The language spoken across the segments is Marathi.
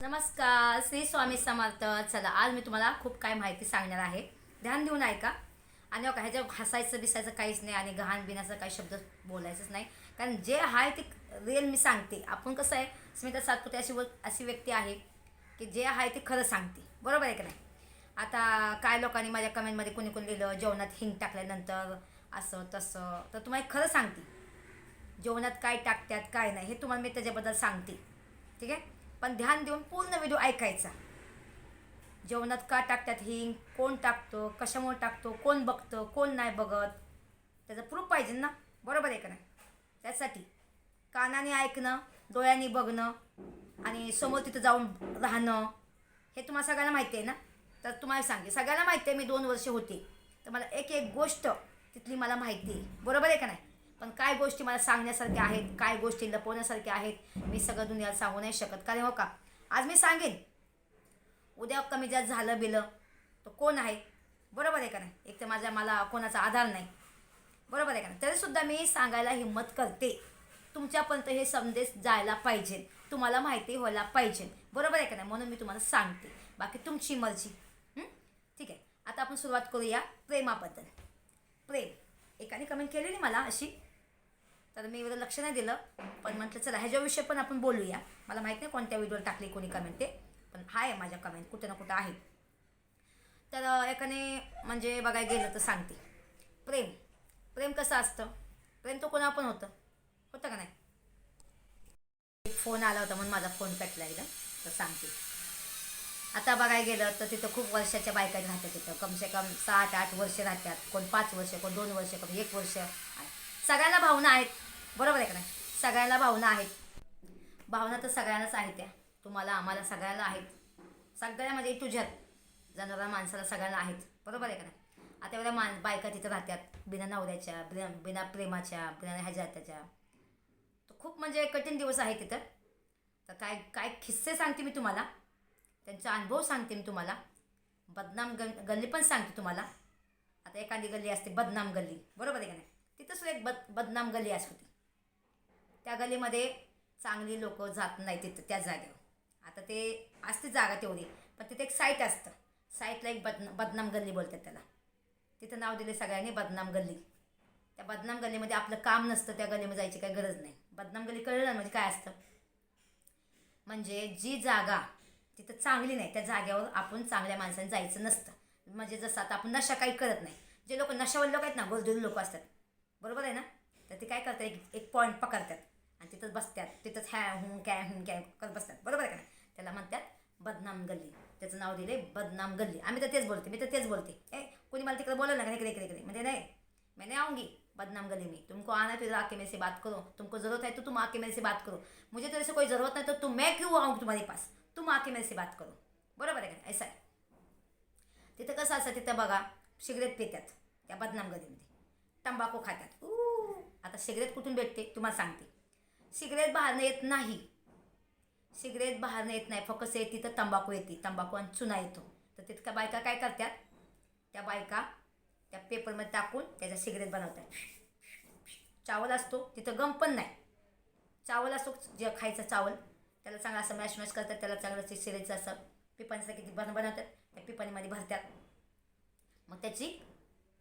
नमस्कार श्री स्वामी समर्थ. चला आज मी तुम्हाला खूप काय माहिती सांगणार आहे. ध्यान देऊन ऐका. आणि बघा ह्याच्यावर हसायचं बिसायचं काहीच नाही आणि घाण बिनाचं काही शब्द बोलायचंच नाही. कारण जे आहे ते रिअल मी सांगते. आपण कसं आहे स्मिता सातपुते अशी व अशी व्यक्ती आहे की जे आहे ते खरं सांगते. बरोबर आहे का नाही? आता काय लोकांनी माझ्या कमेंटमध्ये कोणी कोणी लिहिलं जेवणात हिंग टाकल्यानंतर असं तसं. तर तुम्हाला खरं सांगते. जेवणात काय टाकतात काय नाही हे तुम्हाला मी त्याच्याबद्दल सांगते. ठीक आहे? पण ध्यान देऊन पूर्ण व्हिडिओ ऐकायचा. जेवणात का टाकतात हिंग कोण टाकतो कशामुळे टाकतो कोण बघतं कोण नाही बघत त्याचं प्रूफ पाहिजे ना? बरोबर आहे का नाही? त्यासाठी कानाने ऐकणं डोळ्यांनी बघणं आणि समोर तिथं जाऊन राहणं हे तुम्हाला सगळ्यांना माहिती आहे ना? तर तुम्हाला सांगे सगळ्यांना माहिती आहे मी दोन वर्ष होते. तर मला एक एक गोष्ट तिथली मला माहिती आहे. बरोबर आहे का नाही? पण काय गोष्टी मला सांगण्यासारख्या आहेत काय गोष्टी लपवण्यासारख्या आहेत मी सगळं दुनियाला सांगू नाही शकत. कारण हो का? आज मी सांगेन. उद्या कमी जास्त झालं बिलं तर कोण आहे? बरोबर आहे का नाही? एक तर माझ्या मला कोणाचा आधार नाही. बरोबर आहे का नाही? तरीसुद्धा मी सांगायला हिंमत करते. तुमच्यापर्यंत हे संदेश जायला पाहिजे. तुम्हाला माहिती व्हायला पाहिजे. बरोबर आहे का नाही? म्हणून मी तुम्हाला सांगते. बाकी तुमची मर्जी. ठीक आहे. आता आपण सुरुवात करूया प्रेमाबद्दल. प्रेम. एकाने कमेंट केलेली मला अशी? तर मी एवढं लक्ष नाही दिलं पण म्हटलं चला ह्याच्याविषयी पण आपण बोलूया. मला माहीत नाही कोणत्या व्हिडिओवर टाकली कोणी कमेंट ते पण आहे माझ्या कमेंट कुठं ना कुठं आहे. तर एकाने म्हणजे बघायला गेलं तर सांगते. प्रेम प्रेम कसं असतं? प्रेम तो कोणा पण होतं. होतं का नाही? एक फोन आला होता म्हणून माझा फोन पेटला एकदा तर सांगते. आता बघायला गेलं तर तिथं खूप वर्षाच्या बायका राहतात तिथं. कमसे कम सात आठ वर्ष राहतात. कोण पाच वर्ष कोण दोन वर्ष कोण एक वर्ष. सगळ्यांना भावना आहेत. बरोबर आहे का नाही? सगळ्यांना भावना आहेत. भावना तर सगळ्यांनाच आहेत त्या. तुम्हाला आम्हाला सगळ्यांना आहेत. सगळ्यामध्ये तुझ्यात जनावरा माणसाला सगळ्यांना आहेत. बरोबर आहे का नाही? आता एवढ्या मान बायका तिथं राहतात. बिना नवऱ्याच्या बिना बिना प्रेमाच्या बिना ह्याच्या त्याच्या तर खूप म्हणजे कठीण दिवस आहे तिथं. तर काय काय किस्से सांगते मी तुम्हाला. त्यांचा अनुभव सांगते मी तुम्हाला. बदनाम ग गल्ली पण सांगते तुम्हाला. आता एखादी गल्ली असते बदनाम गल्ली. बरोबर आहे का नाही? तिथं सुद्धा एक बद बदनाम गल्ली असते. त्या गल्लीमध्ये चांगली लोक जात नाही तिथं त्या जागेवर. आता ते असते जागा तेवढी पण तिथे एक साईट असतं. साईटला एक बदन बदनाम गल्ली बोलतात त्याला. तिथं नाव दिले सगळ्यांनी बदनाम गल्ली. त्या बदनाम गल्लीमध्ये आपलं काम नसतं त्या गल्लीमध्ये जायची काही गरज नाही. बदनाम गल्ली कळलं ना म्हणजे काय असतं? म्हणजे जी जागा तिथं चांगली नाही त्या जागेवर आपण चांगल्या माणसाने जायचं नसतं. म्हणजे जसं आता आपण नशा काही करत नाही. जे लोक नशावर लोक आहेत ना गोरदुरी लोक असतात. बरोबर आहे ना? तर ते काय करतात? एक एक पॉईंट पकडतात. आणि तिथंच बसतात तिथंच हॅ हुं कॅ हुं कॅ करत बसतात बरोबर आहे का त्याला म्हणतात बदनाम गल्ली. त्याचं नाव दिले बदनाम गल्ली. आम्ही तर तेच बोलते मी तर तेच बोलते. ए कोणी मला तिकडे बोललं ना का इकडे इकडे इकडे. म्हणजे नाही. मैं नहीं आऊँगी. बदनाम गली में. तुमको आना है तो आके मेरे से बात करो. तुमको ज़रूरत है तो तुम आके मेरे से बात करो. मुझे तर असं कोई ज़रूरत नहीं तो तुम मैं क्यों आऊँ तुम्हारे पास? तुम आके मेरे से बात करो. बरोबर आहे का ऐसा आहे. तिथं कसं असतं तिथं बघा सिगरेट पितात त्या बदनाम गलीमध्ये तंबाखू खातात. ऊ आता सिगरेट कुठून भेटते? तुम्हाला सांगते. सिगरेट बाहेरनं येत नाही. सिगरेट बाहेरनं येत नाही. फक्त येते तर तंबाखू येते. तंबाखू आणि चुना येतो. तर तितक्या बायका काय करतात? त्या बायका त्या पेपरमध्ये टाकून त्याचा सिगरेट बनवतात. चावल असतो. तिथं गम पण नाही. चावल असतो जे खायचं चावल त्याला चांगला असं मॅश मॅश करतात. त्याला चांगलं ते सिरेचं असं पिपाणीचं किती बन बनवतात त्या पिपाणीमध्ये भरतात. मग त्याची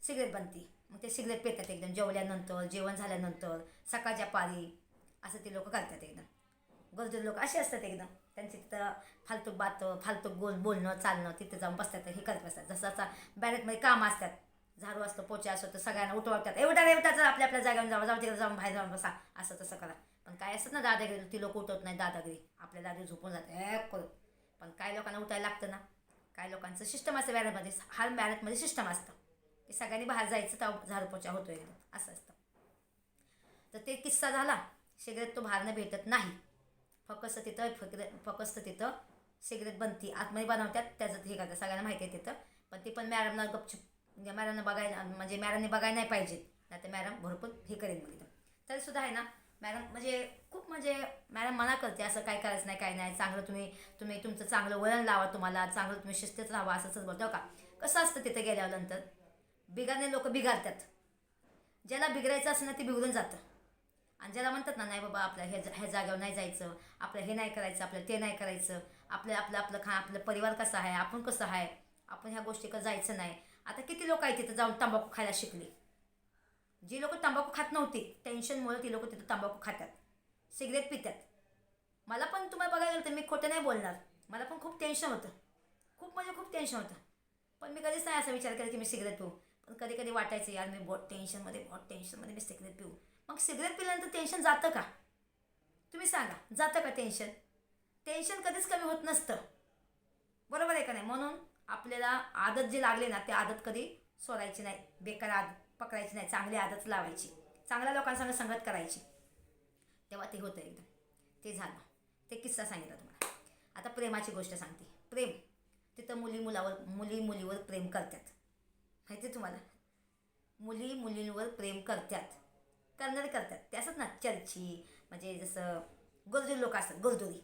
सिगरेट बनते. मग ते सिगरेट पितात एकदम जेवल्यानंतर जेवण झाल्यानंतर सकाळच्या पारी असं ते लोक करतात एकदम गरजू लोक असे असतात एकदम त्यांचे तिथं फालतू बात फालतू गोल बोलणं चालणं तिथं जाऊन बसतात हे करत बसतात. जसं आता बॅरेटमध्ये काम असतात. झाडू असतो पोचा असतो तर सगळ्यांना उठवतात. एवढा एवढाच आपल्या आपल्या जागेवर जाऊ जाऊ तिकडे जाऊन बाहेर जाऊन बसा. असं तसं करा. पण काय असतं ना दादागिरी ती लोक उठवत नाही दादागिरी. आपल्या दादी झोपून जाते करू. पण काय लोकांना उठायला लागतं ना? काय लोकांचं सिस्टम असतं बॅरेटमध्ये. हाल बॅरेटमध्ये सिस्टम असतं. की सगळ्यांनी बाहेर जायचं तर झाडू पोचा होतो एकदम असं असतं. तर ते किस्सा झाला. सिगरेट तो बाहेरनं भेटत नाही. फकस्त तिथं फक्त फकस्त तिथं सिगरेट बनती. आतमध्ये बनवतात त्याचं हे करतात. सगळ्यांना माहिती आहे तिथं. पण ती पण मॅडमला गपचूप म्हणजे मॅडमनं बघायला म्हणजे मॅडमने बघायला नाही पाहिजे. नाही तर मॅडम भरपूर हे करेन मग इथं तरी सुद्धा आहे ना मॅडम म्हणजे खूप म्हणजे मॅडम मना करते असं काय करायचं नाही काय नाही चांगलं तुम्ही तुम्ही तुमचं चांगलं वळण लावा तुम्हाला चांगलं तुम्ही शिस्तीत राहावा असंच बोलतो हो का? कसं असतं तिथं गेल्यानंतर बिघडणे लोक बिघारतात ज्याला बिघडायचं असं ना ते बिघडून जातं. आणि ज्याला म्हणतात ना नाही बाबा आपल्या ह्या ह्या जागेवर नाही जायचं. आपलं हे नाही करायचं आपलं ते नाही करायचं. आपलं आपलं आपलं खा आपलं परिवार कसा आहे? आपण कसं आहे? आपण ह्या गोष्टीकडे जायचं नाही. आता किती लोक आहेत तिथं जाऊन तंबाखू खायला शिकले? जी लोक तंबाखू खात नव्हती टेन्शनमुळे ती लोक तिथं तंबाखू खातात. सिगरेट पितात. मला पण तुम्हाला बघायला गेलं तर मी खोटं नाही बोलणार. मला पण खूप टेन्शन होतं. खूप म्हणजे खूप टेन्शन होतं. पण मी कधीच नाही असा विचार केला की मी सिगरेट पिऊ. पण कधी कधी वाटायचं यार मी बहुत टेन्शनमध्ये बहुत टेन्शनमध्ये मी सिगरेट पिऊ. मग सिगरेट पिल्यानंतर टेन्शन जातं का? तुम्ही सांगा जातं का टेन्शन टेन्शन कधीच कमी होत नसतं. बरोबर आहे का नाही? म्हणून आपल्याला आदत जी लागली ना ती आदत कधी सोडायची नाही. बेकार आदत पकडायची नाही. चांगली आदत लावायची. चांगल्या लोकांसंग संगत करायची. तेव्हा ते होतं एकदम. ते झालं. ते किस्सा सांगितला तुम्हाला. आता प्रेमाची गोष्ट सांगते. प्रेम. तिथं मुली मुलावर मुली मुलीवर प्रेम करतात. माहिती आहे तुम्हाला? मुली मुलींवर प्रेम करतात. करणारे करतात. ते असतात ना चर्ची म्हणजे जसं गोरदुरी लोक असतात गोरदुरी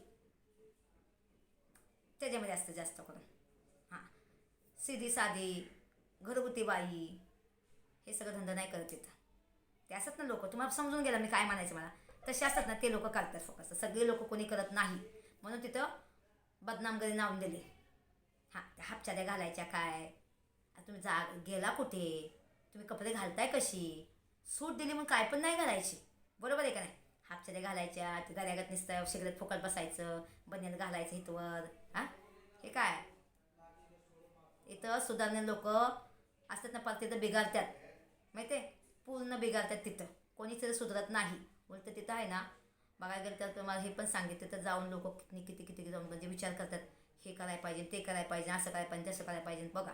त्याच्यामध्ये असतं जास्त करून. हां. सिधी साधी घरगुती बाई हे सगळं धंदा नाही करत तिथं. ते असतात ना लोक. तुम्हाला समजून गेला मी काय म्हणायचं मला? तसे असतात ना ते लोक करतात फोकस सगळे लोक कोणी करत नाही. म्हणून तिथं बदनामगरी नावून दिले. हां. त्या घालायच्या काय? तुम्ही जा गेला कुठे? तुम्ही कपडे घालताय कशी? सूट दिली म्हणून काय पण नाही घालायची. बरोबर आहे का नाही? हापचाद्या घालायच्या गऱ्यागत नुसतं सिगरेट फुकट बसायचं बनियान घालायचं हितवर हां? हे काय? इथं सुधारणे लोक असतात ना परत तिथं बिघाडतात. माहिती आहे पूर्ण बिघाडतात तिथं. कोणीच तिथं सुधारत नाही. उलट तिथं आहे ना बघायला गेलं तर तुम्हाला हे पण सांगितलं तर जाऊन लोक किती किती किती जाऊन म्हणजे विचार करतात. हे करायला पाहिजे ते करायला पाहिजे असं करायला पाहिजे तसं करायला पाहिजे. बघा.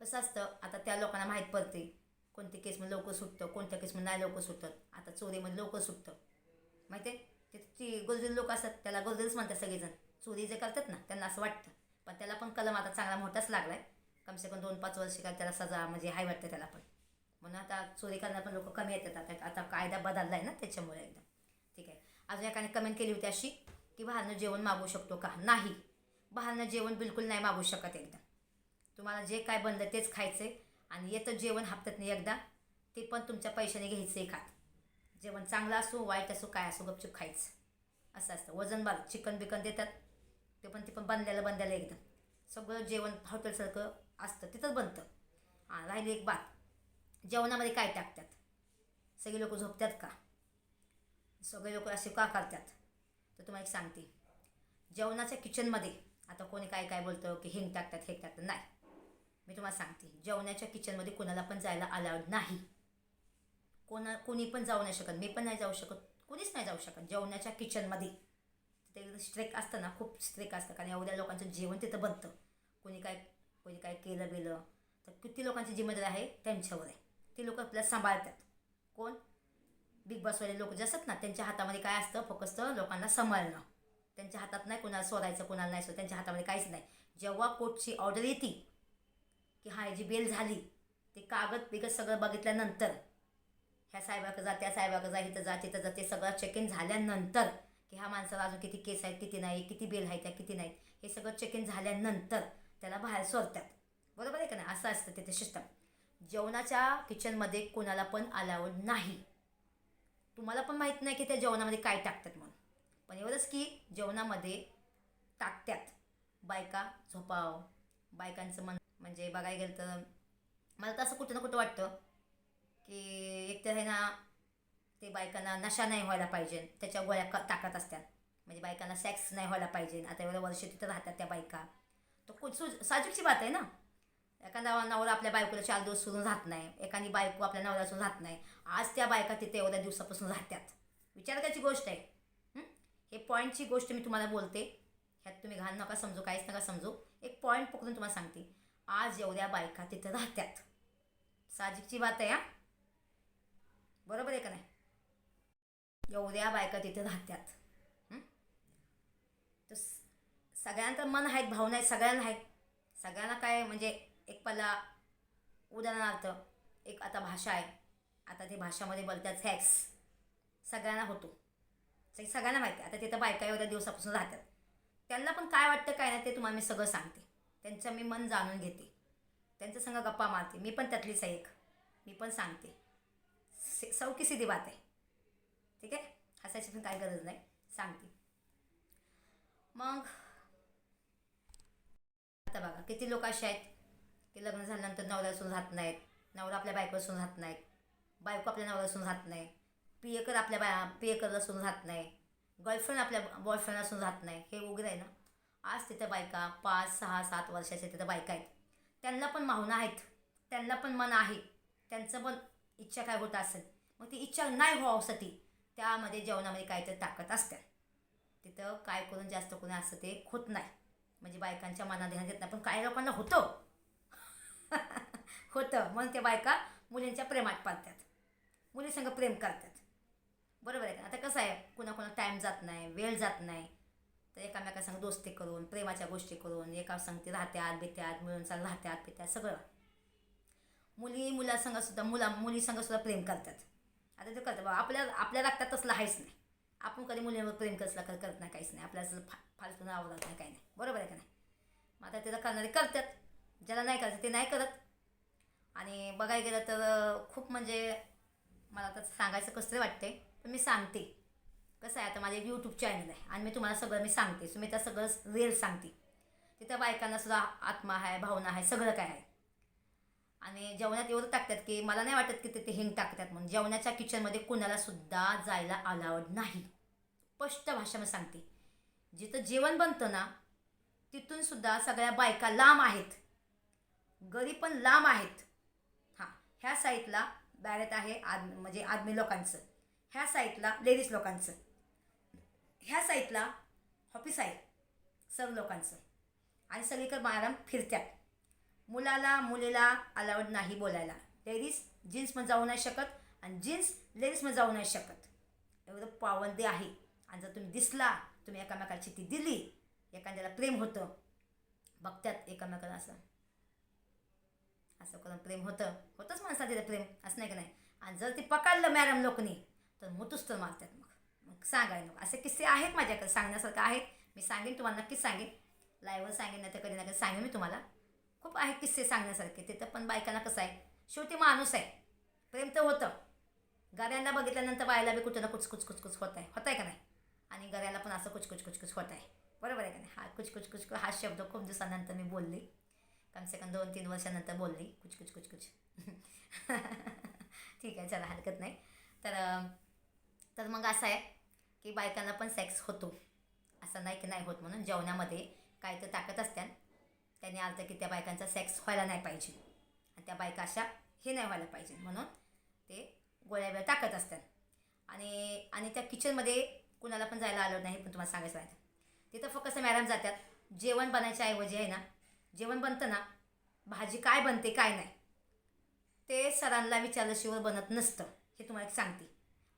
कसं असतं आता त्या लोकांना माहीत पडते कोणत्या केसमध्ये लवकर सुटतं कोणत्या केसमध्ये नाही लवकर सुटत. आता चोरीमध्ये लवकर सुटतं. माहिती आहे ते ती गोरजरी लोक असतात त्याला गोरजरीच म्हणतात सगळेजण. चोरी जे करतात ना त्यांना असं वाटतं. पण त्याला पण कलम आता चांगला मोठाच लागला आहे कमसे कम दोन पाच वर्ष काय त्याला सजा म्हणजे हाय वाटतं त्याला पण. म्हणून आता चोरी करणार पण लोक कमी येतात. आता आता कायदा बदलला आहे ना त्याच्यामुळे एकदम. ठीक आहे. अजून एकाने कमेंट केली होती अशी की बाहेरनं जेवण मागू शकतो का? नाही. बाहेरनं जेवण बिलकुल नाही मागू शकत एकदम. तुम्हाला जे काय बनलं तेच खायचं आहे आणि येतं जेवण हप्त्यात नाही एकदा ते पण तुमच्या पैशाने घ्यायचं एखाद. जेवण चांगलं असो वाईट असो काय असो गपचूप खायचं. असं असतं. वजन बार चिकन बिकन देतात. ते पण ते पण बनलेलं बनलेलं एकदम सगळं जेवण हॉटेलसारखं असतं तिथंच बनतं. हां राहिली एक बात. जेवणामध्ये काय टाकतात? सगळे लोक झोपतात का? सगळे लोक असे का करतात? तर तुम्हाला एक सांगते. जेवणाच्या किचनमध्ये आता कोणी काय काय बोलतं की हिंग टाकतात हे टाकतात. नाही. मी तुम्हाला सांगते जेवणाच्या किचनमध्ये कोणाला पण जायला अलाउड नाही. कोणा कोणी पण जाऊ नाही शकत मी पण नाही जाऊ शकत कोणीच नाही जाऊ शकत जेवणाच्या किचनमध्ये ते स्ट्रेक असतं ना खूप स्ट्रेक असतं कारण एवढ्या लोकांचं जेवण तिथं बनतं. कोणी काय कोणी काय केलं बिलं तर किती लोकांची जिम्मेदारी आहे त्यांच्यावर आहे. ती लोक आपल्याला सांभाळतात. कोण? बिग बॉसवाले लोक जे असतात ना त्यांच्या हातामध्ये काय असतं फक्त लोकांना सांभाळणं. त्यांच्या हातात नाही कोणाला सोडायचं कोणाला नाही सोडायचं त्यांच्या हातामध्ये काहीच नाही. जेव्हा कोटची ऑर्डर येते की हा याची बेल झाली. ते कागद बिगत सगळं बघितल्यानंतर ह्या साहेबाकडे जा त्या साहेबाकडे जा इथं जा तिथं जा ते सगळं चेक इन झाल्यानंतर की ह्या माणसाला अजून किती केस आहेत किती नाही किती बेल आहेत त्या किती नाहीत हे सगळं चेक इन झाल्यानंतर त्याला बाहेर सोडतात. बरोबर आहे का नाही? असं असतं तिथे सिस्टम जेवणाच्या किचनमध्ये कोणाला पण अलाउड नाही. तुम्हाला पण माहीत नाही की त्या जेवणामध्ये काय टाकतात म्हणून. पण एवढंच की जेवणामध्ये टाकतात. बायका झोपाव. बायकांचं मन म्हणजे बघायला गेलं तर मला तर असं कुठं ना कुठं वाटतं की एकतर आहे ना ते बायकांना नशा नाही व्हायला पाहिजे. त्याच्या गोळ्या क टाकत असतात. म्हणजे बायकांना सेक्स नाही व्हायला पाहिजे. आता एवढं वर्ष तिथं राहतात त्या बायका. तर कुठ सु साजूकची बात आहे ना. एखादा नवरा आपल्या बायकोला चार दिवस सोडून राहत नाही. एखादी बायको आपल्या नवऱ्यासून राहत नाही. आज त्या बायका तिथे एवढ्या दिवसापासून राहतात. विचार करायची गोष्ट आहे. हे? पॉईंटची गोष्ट मी तुम्हाला बोलते. ह्यात तुम्ही घाण नका समजू काहीच नका समजू. एक पॉईंट पकडून तुम्हाला सांगते. आज एवढ्या बायका तिथं राहतात साजिकची बात आहे हा? बरोबर आहे का नाही? एवढ्या बायका तिथं राहतात तर सगळ्यांना मन आहेत भावना आहेत सगळ्यांना आहेत. सगळ्यांना काय म्हणजे एक पहिला उदाहरणार्थ एक आता भाषा आहे. आता ते भाषामध्ये बोलतात फॅक्स सगळ्यांना होतो. सगळ्यांना माहिती आहे. आता तिथं बायका एवढ्या दिवसापासून राहतात त्यांना पण काय वाटतं काय नाही ते तुम्हाला मी सगळं सांगते. त्यांचं मी मन जाणून घेते. त्यांच्या संग गप्पा मारते. मी पण त्यातलीच आहे एक मी पण सांगते. से- सौकी सिधी बात आहे. ठीक आहे? हसायची पण काय गरज नाही. सांगते. मग आता बघा किती लोक असे आहेत की लग्न झाल्यानंतर नवऱ्यासून राहत नाहीत. नवरा आपल्या बायकोसून राहत नाहीत. बायको आपल्या नवऱ्यासून राहत नाही. पियकर आपल्या बाय पियकरला सुरू राहत नाही. गर्लफ्रेंड आपल्या बॉयफ्रेंडला सुरू राहत नाही. हे उघडं आहे ना? आज तिथं बायका पाच सहा सात वर्षाच्या तिथं बायका आहेत. त्यांना पण माहुना आहेत. त्यांना पण मन आहे. त्यांचं पण इच्छा काय होत असेल मग ती इच्छा नाही हो व्हावसाठी त्यामध्ये जेवणामध्ये काहीतरी ताकद असते. तिथं काय करून जास्त कोणी असं ते होत नाही. म्हणजे बायकांच्या मनात ध्यान देत नाही पण काही लोकांना होतं. होतं. म्हणून त्या बायका मुलींच्या प्रेमात पाळतात मुलीसंग प्रेम करतात. बरोबर आहे का? आता कसं आहे? कुणाकुणा टाईम जात नाही वेळ जात नाही. तर एकामेकासंग दोस्ती करून प्रेमाच्या गोष्टी करून एका ते राहत्यात बित्यात मिळून चाल राहत्यात पित्यात सगळं. मुली मुलासंगसुद्धा मुला मुलीसंगसुद्धा प्रेम करतात. आता ते करतात बाबा आपल्या आपल्या रक्तात तसलं आहेच नाही. आपण कधी मुलींवर प्रेम कसला कर करत नाही काहीच नाही. आपल्याला फा फालतून आवडत नाही काही नाही. बरोबर आहे का नाही? मग आता तिथं करणारे करतात. ज्याला नाही करायचं ते नाही करत. आणि बघायला गेलं तर खूप म्हणजे मला आता सांगायचं कसं वाटते पण मी सांगते. कसं आहे आता माझे यूट्यूब चॅनल आहे आणि मी तुम्हाला सगळं मी सांगते. सुमिता त्या सगळं रिअल सांगते. तिथं बायकांना सुद्धा आत्मा आहे भावना आहे सगळं काय आहे. आणि जेवणात एवढं टाकतात की मला नाही वाटत की तिथे हिंग टाकतात म्हणून. जेवणाच्या किचनमध्ये कुणाला सुद्धा जायला अलावड नाही. स्पष्ट भाषेमध्ये सांगते. जिथं जेवण बनतं ना तिथून सुद्धा सगळ्या बायका लांब आहेत. गरी पण लांब आहेत. हां ह्या साईटला बॅरेट आहे आद म्हणजे आदमी लोकांचं. ह्या साईटला लेडीज लोकांचं. ह्या साईडला ऑफिस आहे सर्व लोकांचं. आणि सगळीकडे मॅडम फिरत्यात. मुलाला मुलीला अलाउड नाही बोलायला. लेडीज जीन्समध्ये जाऊ नाही शकत आणि जीन्स लेडीजमध्ये जाऊ नाही शकत. एवढं पावंदे आहे. आणि जर तुम्ही दिसला तुम्ही एकामेकाची ती दिली एखाद्याला प्रेम होतं बघतात एकामेकाला असं. असं करून प्रेम होतं. होतंच माणसा तिथं प्रेम असं नाही का नाही? आणि जर ती पकडलं मॅडम लोकनी तर मुतूच तर मारतात मग. सांगायला नको. असे किस्से आहेत माझ्याकडे सांगण्यासारखं आहेत. मी सांगेन तुम्हाला नक्कीच सांगेन. लाईव्हवर सांगेन नाही तर कधी ना कधी सांगेन मी तुम्हाला. खूप आहेत किस्से सांगण्यासारखे तिथं पण बायकांना कसं आहे शेवटी माणूस आहे. प्रेम तर होतं. गऱ्यांना बघितल्यानंतर बायला बी कुठं ना कुच कुच कुच कुच होत आहे. होत आहे का नाही? आणि गऱ्याला पण असं कुच कुच कुच कुच होत आहे. बरोबर आहे का नाही? हा कुच कुच कुच हा शब्द खूप दिवसानंतर मी बोलली. कम से कम दोन तीन वर्षानंतर बोलली. कुच कुच कुच कुच ठीक आहे चला हरकत नाही. तर तर मग असं आहे. की बायकांना पण सेक्स होतो. असं नाही की नाही होत म्हणून जेवणामध्ये काय तर ताकद असत्यान. त्याने अर्थ की त्या बायकांचा सेक्स व्हायला नाही पाहिजे. आणि त्या बायका अशा हे नाही व्हायला पाहिजे म्हणून ते गोळ्या वेळा टाकत असतात आणि आणि त्या किचनमध्ये कुणाला पण जायला आलं नाही पण तुम्हाला सांगायचं आहे. तिथं फक्त मॅडम जातात जेवण बनायच्या ऐवजी आहे ना जेवण बनतं ना भाजी काय बनते काय नाही ते सरांना विचारल्याशिवाय बनत नसतं. हे तुम्हाला एक सांगते.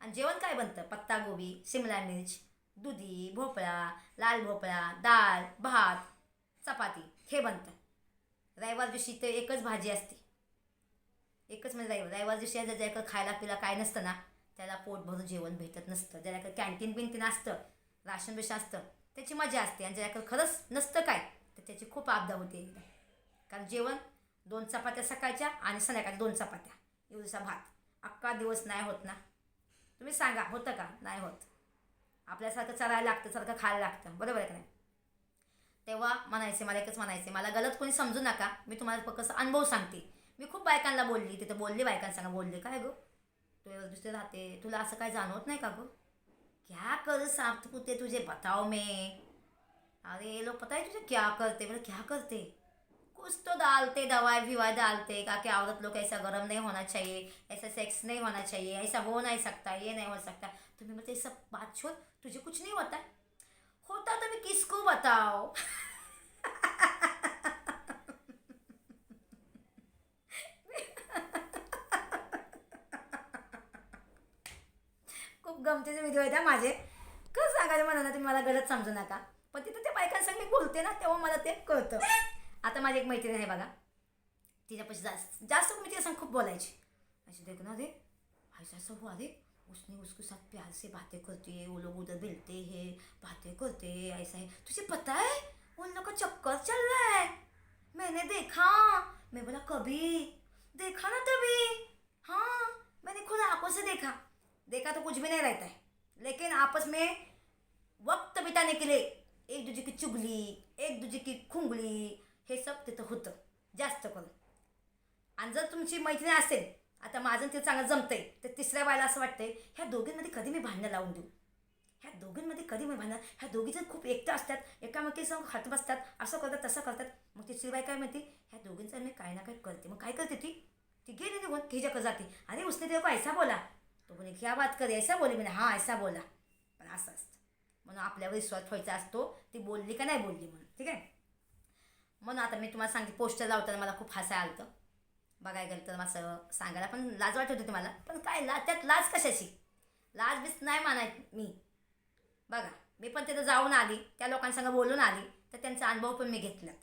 आणि जेवण काय बनतं? पत्तागोबी शिमला मिर्च दुधी भोपळा लाल भोपळा डाळ भात चपाती हे बनतं. रविवार दिवशी ते एकच भाजी असते. एकच म्हणजे रविवार. रविवार दिवशी जर खायला पिला काय नसतं ना त्याला पोट भरून जेवण भेटत नसतं. ज्याकडे कॅन्टीन बिंटीन असतं राशन बिशन असतं त्याची मजा असते. आणि ज्याकडे खरंच नसतं काय तर त्याची खूप आपदा होते एकदा. कारण जेवण दोन चपात्या सकाळच्या आणि संध्याकाळी दोन चपात्या. एवढीसा भात. अख्खा दिवस नाही होत ना. तुम्ही सांगा होतं का? नाही होत. आपल्यासारखं चरायला लागतं सारखं खायला लागतं. बरोबर आहे का नाही? तेव्हा म्हणायचे मला एकच म्हणायचे मला गलत कोणी समजू नका. मी तुम्हाला फक्त अनुभव सांगते. मी खूप बायकांना बोलली तिथं बोलली बायकांसंग बोलले काय गो? तू दुसरे राहते. तुला असं काय जाणवत नाही का गो? क्या कर साफ कुत्ते तुझे? बताओ मे. अरे लोक पता आहे तुझे क्या करते? बोले क्या करते? कुछ तो डालते दवाई विवाई डालते का कि औरत लोग ऐसा गर्म नहीं होना चाहिए ऐसा सेक्स नहीं होना चाहिए ऐसा हो नहीं सकता ये नहीं हो सकता। तो मैं बोलते सब बात छोड़ तुझे कुछ नहीं होता? होता तो मैं किसको बताओ खूप गमतीचे व्हिडिओ आहेत माझे. कसं सांगायचं मला ना तुम्ही मला गलत समजू नका. पण तिथं त्या बायकांसंग मी बोलते ना तेव्हा मला ते कळतं. आता माझी एक मैत्रीण आहे बघा. तिच्यापाशी जास्त जास्त मी तिच्या संग खूप बोलायची. अशी देखो ना रे ऐसा ऐसा हुआ रे उसने उसके साथ प्यार से बातें करती है वो लोग उधर मिलते हैं, बातें करते हैं, ऐसा है. तुझे पता है? उन लोग का चक्कर चल रहा है. मैंने देखा. मैं बोला, कभी? देखा ना तभी. हाँ. मैंने खुद आँखों से देखा. देखा तो कुछ भी नहीं रहता है. लेकिन आपस में वक्त बिताने के लिए एक दूजे की चुगली, एक दूजे की खुंगली हे सब तिथं होतं. जास्त करून. आणि जर तुमची मैत्री असेल आता माझं ते चांगलं जमतंय तर तिसऱ्या बायला असं वाटतंय ह्या दोघींमध्ये कधी मी भांडणं लावून देऊ? ह्या दोघींमध्ये कधी मी भांडणं ह्या दोघी जण खूप एकटं असतात एकामेकी संग खात बसतात असं करतात तसं करतात मग तिसरी बाई काय म्हणते ह्या दोघींचं मी काय ना काय करते. मग काय करते ती? ती गेली निघून हिच्याकडे जाते. अरे उसने तेरे ऐसा बोला. तो बोले क्या बात करे ऐसा बोली म्हणे हां ऐसा बोला. पण असं असतं. म्हणून आपल्यावर विश्वास ठेवायचा असतो. ती बोलली का नाही बोलली म्हणून. ठीक आहे? म्हणून आता मी तुम्हाला सांगते पोस्टर लावताना मला खूप हसाय आलं होतं बघायला गेलं तर असं सांगायला पण लाज वाटत होती मला. पण काय ला त्यात लाज कशाची? लाज बीस नाही मानाय मी. बघा मी पण तिथं जाऊन आली त्या लोकांसंग बोलून आली तर त्यांचा अनुभव पण मी घेतलात.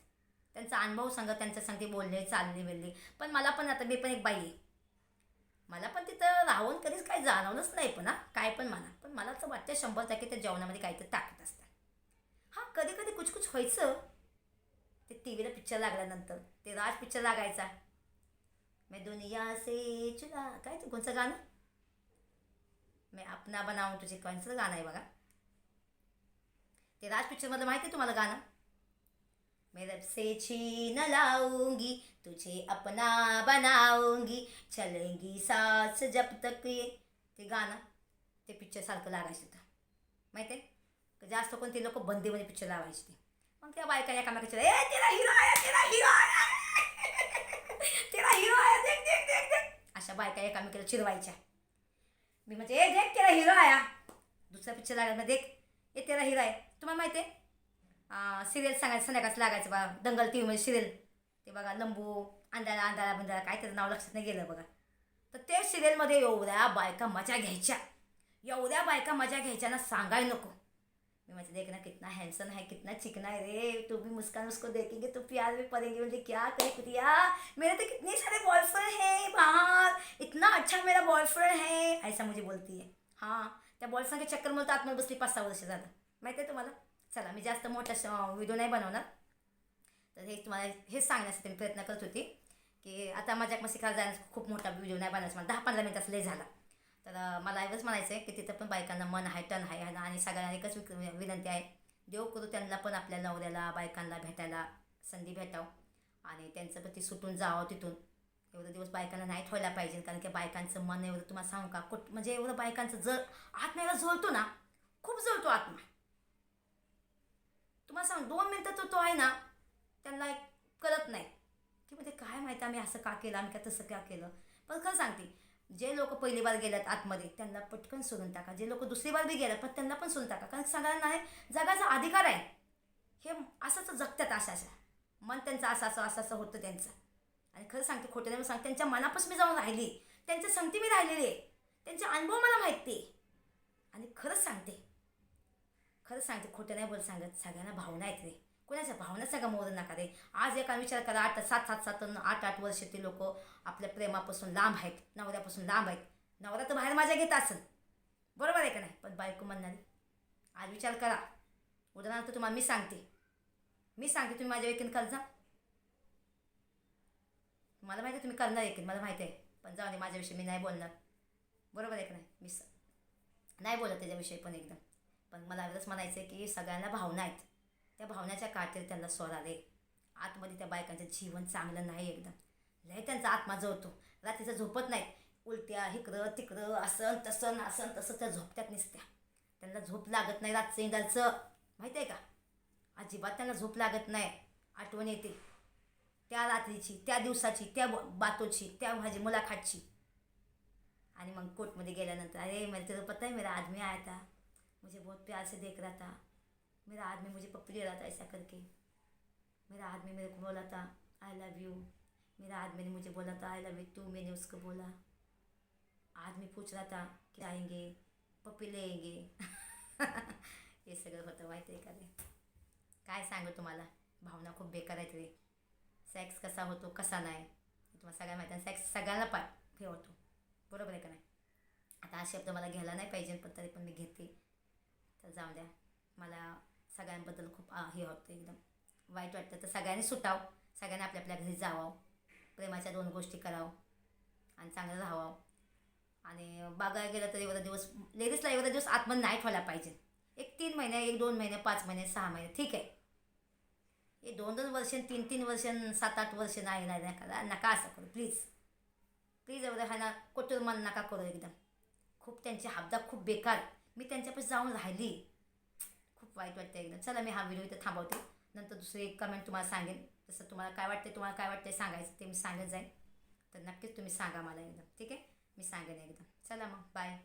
त्यांचा अनुभव संग त्यांच्या संगती बोलले चालले बिलले. पण मला पण आता मी पण एक बाई आहे. मला पण तिथं राहून कधीच काही जाणवलंच नाही पण हा काय पण म्हणा. पण मला असं वाटतं शंभर टक्के त्या जेवणामध्ये काहीतरी टाकत असतात हां कधी कधी कुछ कुछ व्हायचं. ते टी व्हीला पिक्चर लागल्यानंतर. ते राज पिक्चर लागायचा. मैं दुनिया से चुला काय ते कोणचं गाणं? मैं अपना बनावून तुझे कोणचं गाणं आहे बघा. ते राज पिक्चरमधलं माहिती आहे तुम्हाला गाणं? मैं रब से छीन लाऊंगी तुझे अपना बनाऊंगी चलेंगी सास जब तक ये. ते गाणं ते पिक्चर सारखं लागायचं होतं. माहिती आहे? जास्त कोणते लोक बंदीमध्ये पिक्चर लावायचे ते. मग त्या बायका एकामेकाच्या ए तेरा हिरो आहे तेरा हिरो आहे तेरा हिरो आहे देख देख देख देख अशा बायका एकामेकाला चिरवायच्या मी म्हणजे ए देख तेरा हिरो आया दुसऱ्या पिक्चर लागला देख ए तेरा हिरो आहे तुम्हाला माहिती आहे सिरियल सांगायचं संध्याकाळचं लागायचं बा दंगल टी व्हीमध्ये सिरियल ते बघा लंबू अंधारा अंधारा बंधारा काय त्याचं नाव लक्षात नाही गेलं बघा तर ते सिरियलमध्ये एवढ्या बायका मजा घ्यायच्या. एवढ्या बायका मजा घ्यायच्या ना सांगाय नको. मैं मुझे देखना कितना हैंडसम है, कितना चिकना है रे। तू भी मुस्कान उसको देखेंगे तो प्यार भी पड़ेंगे। मुझे क्या करे कुतिया मेरे तो कितने सारे बॉयफ्रेंड हैं बाहर। इतना अच्छा मेरा बॉयफ्रेंड है। ऐसा मुझे बोलती है। हाँ त्या बॉयफ्रेंड के चक्कर मला आतमध्ये बसली पाच सहा वर्ष झालं माहिती आहे तुम्हाला चला, मी जास्त मोठा व्हिडिओ नाही बनवणार तर हे तुम्हाला हेच सांगण्यासाठी मी प्रयत्न करत होती की आता माझ्या शिकायला जाण्याचा खूप मोठा व्हिडिओ नाही बनायचा मला दहा पंधरा मिनिटाचा लय झाला. तर मला एवढंच म्हणायचं आहे की तिथं पण बायकांना मन आहे टन आहे आणि- सगळ्यांना एकच विक- विनंती आहे. देव करू त्यांना पण आपल्या नवऱ्याला बायकांना भेटायला संधी भेटावं आणि त्यांचं पण ती सुटून जावं तिथून. एवढं दिवस बायकांना नाही ठेवायला पाहिजे कारण की बायकांचं मन एवढं तुम्हाला सांगू का? कुठ म्हणजे एवढं बायकांचं जर आत्म्याला झोळतो ना खूप जळतो आत्मा. तुम्हाला सांग दोन मिनटं तो तो आहे ना त्यांना एक कळत नाही. की म्हणजे काय माहिती आम्ही असं का केलं आम्ही का तसं का केलं? पण खरं सांगते जे लोक पहिली बार गेल्यात आतमध्ये त्यांना पटकन सोडून टाका. जे लोक दुसरी बार बी गेल्यात पण त्यांना पण सोडून टाका. कारण सगळ्यांना आहे जगाचा अधिकार आहे. हे असंच जगतात असं असं मन त्यांचं असं असं असं असं होतं त्यांचं. आणि खरं सांगते खोटं नाही सांगते त्यांच्या मनापासून मी जाऊन राहिली. त्यांच्या संगती मी राहिलेली आहे. त्यांचे अनुभव मला माहिती आणि खरंच सांगते. खरंच सांगते खोटं नाही बोल सांगत. सगळ्यांना भावना आहेत रे. कोणाच्या भावना सगळं मोडू नका रे. आज एका विचार करा आठ सात सात सात आठ आठ वर्ष ते लोक आपल्या प्रेमापासून लांब आहेत नवऱ्यापासून लांब आहेत. नवरा तर बाहेर माझ्या घेत असेल. बरोबर आहे का नाही? पण बायको म्हणणारी आज विचार करा. उदाहरणार्थ तुम्हाला मी सांगते. मी सांगते तुम्ही माझ्या एकीन कर्जा. मला माहिती आहे तुम्ही करणार एकीन मला माहिती आहे. पण जाऊ दे माझ्याविषयी मी नाही बोलणार. बरोबर आहे का नाही? मी स- नाही बोलत त्याच्याविषयी पण एकदम. पण मला एवढंच म्हणायचं आहे की सगळ्यांना भावना आहेत. त्या भावनाच्या काठीवर त्यांना स्वर आले. आतमध्ये त्या बायकांचं जीवन चांगलं नाही एकदम. लय त्यांचा आत्मा जळतो. रात्रीचं झोपत नाहीत. उलट्या इकडं तिकडं असं तसं नासन तसं त्या झोपत्यात निसत्या. त्यांना झोप लागत नाही रातचं इंदाचं माहिती आहे का? अजिबात त्यांना झोप लागत नाही. आठवण येते. त्या रात्रीची त्या दिवसाची त्या ब- बातोची त्या माझी मुलाखतची. आणि मग कोर्टमध्ये गेल्यानंतर अरे मला तेरे पत्ता पता है मेरा आदमी आया था. मुझे बहुत प्यार से देख रहा था. मेरा आदमी मुझे पप्पी रहा था ऐसा करके। मेरा आदमी मेरे को बोला था आई लव यू मेरा आदमी ने मुझे बोला था आई लव यू तू मैंने उसको बोला। आदमी पूछ रहा था कि आएंगे? पप्पी लेंगे हे सगळं होतं माहिती आहे का रे काय सांगू तुम्हाला? भावना खूप बेकार आहेत रे सेक्स कसा होतो कसा नाही? तुम्हाला सगळ्या माहिती आहे. सेक्स सगळ्यांना पा हे होतो. बरोबर आहे का नाही? आता हा शब्द मला घ्यायला नाही पाहिजे पण तरी पण मी घेते. तर जाऊ द्या. मला सगळ्यांबद्दल खूप हे वाटतं एकदम. वाईट वाटतं. तर सगळ्यांनी सुटावं. सगळ्यांनी आपल्या आपल्या घरी जावं. प्रेमाच्या दोन गोष्टी करावं. आणि चांगलं राहावं. आणि बघायला गेलं तर एवढा दिवस लेडीजला एवढा दिवस आतमध्ये नाही ठेवायला पाहिजे. एक तीन महिने एक दोन महिने पाच महिने सहा महिने ठीक आहे. हे दोन दोन वर्ष तीन तीन वर्ष सात आठ वर्ष नाही नाही नका नका असं करू. प्लीज. प्लीज एवढं हा ना कुठं मन नका करू एकदम. खूप त्यांची हाबदाब खूप बेकार. मी त्यांच्यापाशी जाऊन राहिली. वाईट वाटतं एकदम चला मी हा व्हिडिओ इथं थांबवते. नंतर दुसरी एक कमेंट तुम्हाला सांगेन. तसं तुम्हाला काय वाटते तुम्हाला काय वाटते सांगायचं ते मी सांगत जाईन. तर नक्कीच तुम्ही सांगा मला एकदम ठीक आहे? मी सांगेन एकदम चला मग बाय